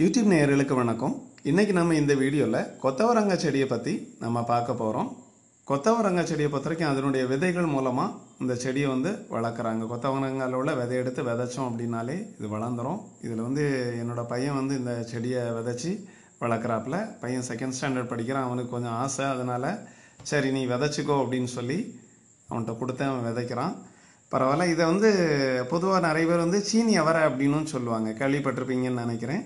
YouTube நேயர்களுக்கு வணக்கம். இன்றைக்கி நம்ம இந்த வீடியோவில் கொத்தவரங்காய் செடியை பற்றி நம்ம பார்க்க போகிறோம் கொத்தவரங்காய் செடியை பொறுத்த வரைக்கும் அதனுடைய விதைகள் மூலமாக இந்த செடியை வந்து வளர்க்குறாங்க. கொத்தவரங்காயில் உள்ள விதை எடுத்து விதைச்சோம் அப்படின்னாலே இது வளர்ந்துரும். இதில் வந்து என்னோட பையன் வந்து இந்த செடியை விதைச்சி வளர்க்குறாப்புல. பையன் செகண்ட் ஸ்டாண்டர்ட் படிக்கிறான். அவனுக்கு கொஞ்சம் ஆசை. அதனால் சரி நீ விதைச்சிக்கோ அப்படின்னு சொல்லி அவன்கிட்ட கொடுத்தேன் அவன் விதைக்கிறான். பரவாயில்ல. இதை வந்து பொதுவாக நிறைய பேர் வந்து சீனி அவரை அப்படின்னு சொல்லுவாங்க. கேள்விப்பட்டிருப்பீங்கன்னு நினைக்கிறேன்.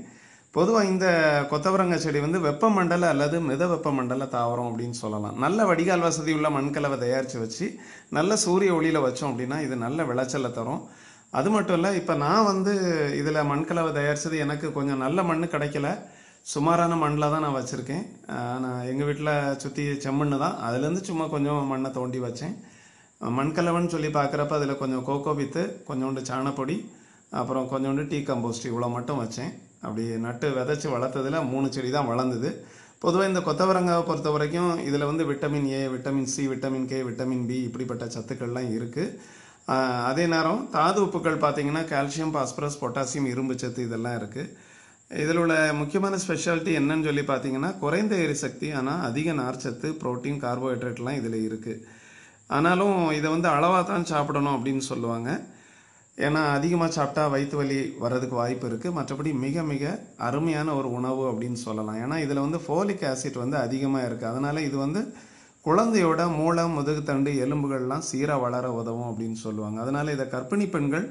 பொதுவாக இந்த கொத்தவரங்காய் செடி வந்து வெப்பமண்டல அல்லது மித வெப்பமண்டல தாவரம் அப்படின்னு சொல்லலாம். நல்ல வடிகால் வசதி உள்ள மண்கலவை தயாரித்து வச்சு நல்ல சூரிய ஒளியில் வச்சோம் அப்படின்னா இது நல்ல விளைச்சலை தரும். அது மட்டும் இல்லை இப்போ நான் வந்து இதில் மண்கலவை தயாரித்தது எனக்கு கொஞ்சம் நல்ல மண் கிடைக்கல. சுமாரான மண்ணில் தான் நான் வச்சுருக்கேன். நான் எங்கள் வீட்டில் சுற்றி செம்மண்ணு தான். அதுலேருந்து சும்மா கொஞ்சம் மண்ணை தோண்டி வச்சேன். மண்கலவன்னு சொல்லி பார்க்குறப்ப அதில் கொஞ்சம் கோகோ வித்து கொஞ்சோண்டு சாணப்பொடி அப்புறம் கொஞ்சோண்டு டீ கம்போஸ்ட் இவ்வளோ மட்டும் வச்சேன். அப்படி நட்டு விதைச்சி வளர்த்ததில் மூணு செடி தான் வளர்ந்தது. பொதுவாக இந்த கொத்தவரங்காவை பொறுத்த வரைக்கும் இதில் வந்து vitamin A vitamin C vitamin K vitamin B இப்படிப்பட்ட சத்துக்கள்லாம் இருக்குது அதே நேரம் தாது உப்புக்கள் பார்த்திங்கன்னா கால்சியம் பாஸ்பரஸ் பொட்டாசியம் இரும்பு சத்து இதெல்லாம் இருக்குது இதில் உள்ள முக்கியமான ஸ்பெஷாலிட்டி என்னன்னு சொல்லி பார்த்தீங்கன்னா குறைந்த எரிசக்தி ஆனால் அதிக நார்ச்சத்து புரோட்டீன் கார்போஹைட்ரேட்லாம் இதில் இருக்குது ஆனாலும் இதை வந்து அளவாக தான் சாப்பிடணும் அப்படின்னு சொல்லுவாங்க. ஏன்னா அதிகமாக சாப்பிட்டா வயிற்று வலி வர்றதுக்கு வாய்ப்பு இருக்குது மற்றபடி மிக மிக அருமையான ஒரு உணவு அப்படின்னு சொல்லலாம். ஏன்னா இதில் வந்து ஃபோலிக் ஆசிட் வந்து அதிகமாக இருக்குது அதனால் இது வந்து குழந்தையோட மூளை முதுகுத்தண்டு எலும்புகள்லாம் சீராக வளர உதவும் அப்படின்னு சொல்லுவாங்க. அதனால் இதை கர்ப்பிணி பெண்கள்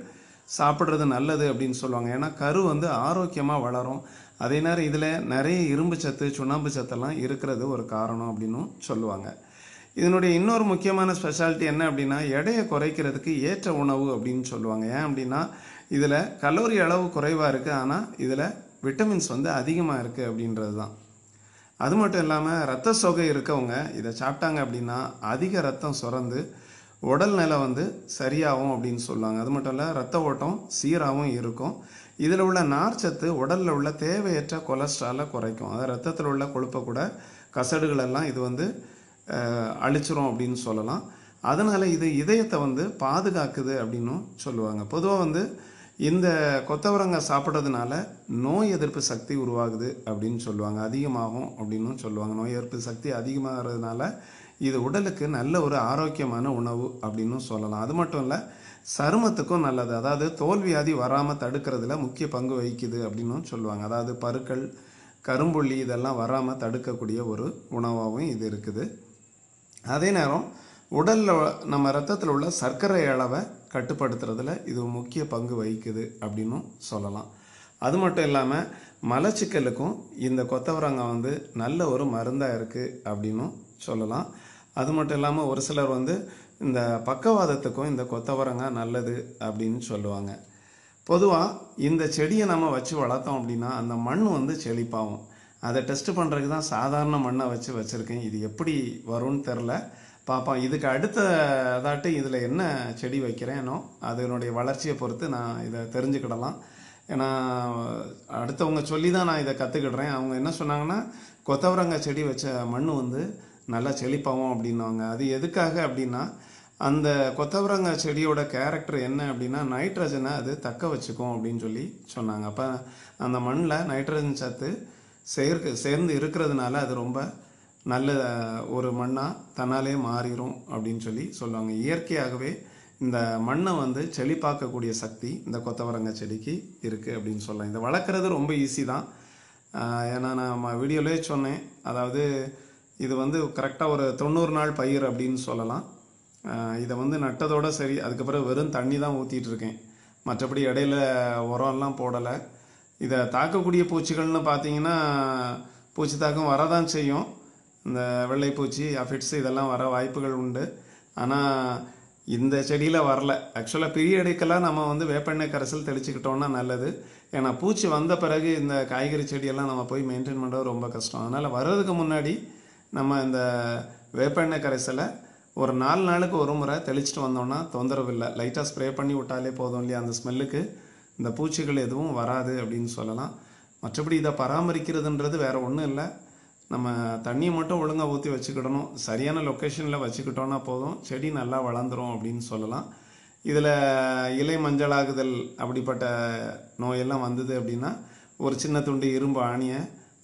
சாப்பிட்றது நல்லது அப்படின்னு சொல்லுவாங்க. ஏன்னா கரு வந்து ஆரோக்கியமாக வளரும். அதே நேரம் இதில் நிறைய இரும்பு சத்து சுண்ணாம்பு சத்தெல்லாம் இருக்கிறது ஒரு காரணம் அப்படின்னும் சொல்லுவாங்க. இதனுடைய இன்னொரு முக்கியமான ஸ்பெஷாலிட்டி என்ன அப்படின்னா எடையை குறைக்கிறதுக்கு ஏற்ற உணவு அப்படின்னு சொல்லுவாங்க. ஏன் அப்படின்னா இதில் கலோரி அளவு குறைவாக இருக்குது ஆனால் இதில் விட்டமின்ஸ் வந்து அதிகமாக இருக்குது அப்படின்றது தான் அது மட்டும் இல்லாமல் ரத்த சோகை இருக்கவங்க இதை சாப்பிட்டாங்க அப்படின்னா அதிக ரத்தம் சுரந்து உடல் நிலை வந்து சரியாகும் அப்படின்னு சொல்லுவாங்க. அது மட்டும் இல்லை ரத்த ஓட்டம் சீராகவும் இருக்கும். இதில் உள்ள நார்ச்சத்து உடலில் உள்ள தேவையற்ற கொலஸ்ட்ராலை குறைக்கும். அதாவது ரத்தத்தில் உள்ள கொழுப்பை கூட கசடுகளெல்லாம் இது வந்து அழிச்சிரும் அப்படின்னு சொல்லலாம். அதனால் இது இதயத்தை வந்து பாதுகாக்குது அப்படின்னும் சொல்லுவாங்க. பொதுவாக வந்து இந்த கொத்தவரங்காய் சாப்பிட்றதுனால நோய் எதிர்ப்பு சக்தி உருவாகுது அப்படின்னு சொல்லுவாங்க. அதிகமாகும் அப்படின்னும் சொல்லுவாங்க. நோய் எதிர்ப்பு சக்தி அதிகமாகிறதுனால இது உடலுக்கு நல்ல ஒரு ஆரோக்கியமான உணவு அப்படின்னும் சொல்லலாம். அது மட்டும் இல்லை சருமத்துக்கும் நல்லது. அதாவது தோல்வியாதி வராமல் தடுக்கிறதுல முக்கிய பங்கு வகிக்குது அப்படின்னும் சொல்லுவாங்க. அதாவது பருக்கள் கரும்புள்ளி இதெல்லாம் வராமல் தடுக்கக்கூடிய ஒரு உணவாகவும் இது இருக்குது. அதே நேரம் உடலில் நம்ம ரத்தத்தில் உள்ள சர்க்கரை அளவை கட்டுப்படுத்துறதுல இது முக்கிய பங்கு வகிக்குது அப்படின்னும் சொல்லலாம். அது மட்டும் இல்லாமல் மலச்சிக்கலுக்கும் இந்த கொத்தவரங்காய் வந்து நல்ல ஒரு மருந்தாக இருக்குது அப்படின்னும் சொல்லலாம். அது மட்டும் இல்லாமல் ஒரு சிலர் வந்து இந்த பக்கவாதத்துக்கும் இந்த கொத்தவரங்காய் நல்லது அப்படின்னு சொல்லுவாங்க. பொதுவாக இந்த செடியை நம்ம வச்சு வளர்த்தோம் அப்படின்னா அந்த மண் வந்து செழிப்பாகும். அதை டெஸ்ட் பண்ணுறதுக்கு தான் சாதாரண மண்ணை வச்சு வச்சுருக்கேன். இது எப்படி வரும்னு தெரில பார்ப்போம். இதுக்கு அடுத்ததாட்டு இதில் என்ன செடி வைக்கிறேனோ அதனுடைய வளர்ச்சியை பொறுத்து நான் இதை தெரிஞ்சுக்கிடலாம். ஏன்னா அடுத்தவங்க சொல்லி தான் நான் இதை கற்றுக்கிடுறேன் அவங்க என்ன சொன்னாங்கன்னா கொத்தவரங்காய் செடி வச்ச மண் வந்து நல்லா செழிப்பாகும் அப்படின்னாங்க அது எதுக்காக அப்படின்னா அந்த கொத்தவரங்காய் செடியோட கேரக்டர் என்ன அப்படின்னா நைட்ரஜனை அது தக்க வச்சுக்கும் அப்படின்னு சொல்லி சொன்னாங்க. அப்போ அந்த மண்ணில் நைட்ரஜன் சத்து சேர்க்க சேர்ந்து இருக்கிறதுனால அது ரொம்ப நல்ல ஒரு மண்ணாக தன்னாலே மாறிடும் அப்படின்னு சொல்லி சொல்லுவாங்க. இயற்கையாகவே இந்த மண்ணை வந்து செழிப்பாக்கக்கூடிய சக்தி இந்த கொத்தவரங்க செடிக்கு இருக்குது அப்படின்னு சொல்லலாம். இதை வளர்க்குறது ரொம்ப ஈஸி தான். ஏன்னா நான் வீடியோலேயே சொன்னேன். அதாவது இது வந்து கரெக்டாக ஒரு தொண்ணூறு நாள் பயிர் அப்படின்னு சொல்லலாம். இதை வந்து நட்டதோடு சரி அதுக்கப்புறம் வெறும் தண்ணி தான் ஊற்றிட்டு இருக்கேன். மற்றபடி இடையில உரம்லாம் போடலை. இதை தாக்கக்கூடிய பூச்சிகள்னு பார்த்தீங்கன்னா பூச்சி தாக்கம் வரதான் செய்யும். இந்த வெள்ளைப்பூச்சி அஃபிட்ஸ் இதெல்லாம் வர வாய்ப்புகள் உண்டு. ஆனால் இந்த செடியில் வரல. ஆக்சுவலாக பீரியடுக்கெல்லாம் நம்ம வந்து வேப்பெண்ணெய் கரைசல் தெளிச்சுக்கிட்டோம்னா நல்லது. ஏன்னா பூச்சி வந்த பிறகு இந்த காய்கறி செடியெல்லாம் நம்ம போய் மெயின்டைன் பண்ணுறது ரொம்ப கஷ்டம். அதனால் வர்றதுக்கு முன்னாடி நம்ம இந்த வேப்பெண்ணெய் கரைசலை ஒரு நாலு நாளுக்கு ஒரு முறை தெளிச்சிட்டு வந்தோம்னா தொந்தரவு இல்லை. லைட்டாக ஸ்ப்ரே பண்ணி விட்டாலே போதும் இல்லையா அந்த ஸ்மெல்லுக்கு இந்த பூச்சிகள் எதுவும் வராது அப்படின்னு சொல்லலாம். மற்றபடி இதை பராமரிக்கிறதுன்றது வேறு ஒன்றும் இல்லை. நம்ம தண்ணியை மட்டும் ஒழுங்காக ஊற்றி வச்சுக்கிடணும். சரியான லொக்கேஷனில் வச்சுக்கிட்டோன்னா போதும். செடி நல்லா வளர்ந்துரும் அப்படின்னு சொல்லலாம். இதில் இலை மஞ்சளாகுதல் அப்படிப்பட்ட நோயெல்லாம் வந்தது அப்படின்னா ஒரு சின்ன துண்டு இரும்பு ஆணியை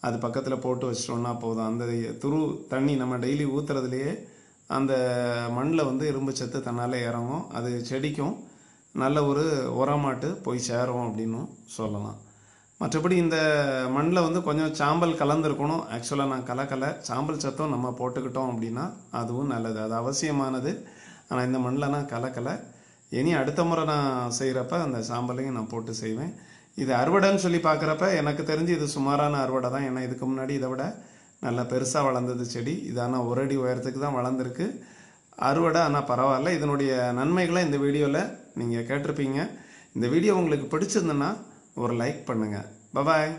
அது பக்கத்தில் போட்டு வச்சிட்டோம்னா போதும். அந்த துரு தண்ணி நம்ம டெய்லி ஊற்றுறதுலையே அந்த மண்ணில் வந்து இரும்பு சத்து தன்னால் இறங்கும். அது செடிக்கும் நல்ல ஒரு உரமாட்டு போய் சேரும் அப்படின்னும் சொல்லலாம். மற்றபடி இந்த மண்ணில் வந்து கொஞ்சம் சாம்பல் கலந்துருக்கணும். ஆக்சுவலாக நான் கலக்கலை. சாம்பல் சத்தம் நம்ம போட்டுக்கிட்டோம் அப்படின்னா அதுவும் நல்லது. அது அவசியமானது. ஆனால் இந்த மண்ணில் நான் கலக்கலை. இனி அடுத்த முறை நான் செய்கிறப்ப அந்த சாம்பலையும் நான் போட்டு செய்வேன். இது அறுவடைன்னு சொல்லி பார்க்குறப்ப எனக்கு தெரிஞ்சு இது சுமாரான அறுவடை தான். ஏன்னா இதுக்கு முன்னாடி இதை விட நல்லா பெருசாக வளர்ந்தது செடி. இதானா ஒரு அடி உயரத்துக்கு தான் வளர்ந்துருக்கு. அறுவடை ஆனால் பரவாயில்ல. இதனுடைய நன்மைகளை இந்த வீடியோவில் நீங்கள் கேட்டிருப்பீங்க. இந்த வீடியோ உங்களுக்கு பிடிச்சிருந்துன்னா ஒரு லைக் பண்ணுங்கள் பபாய்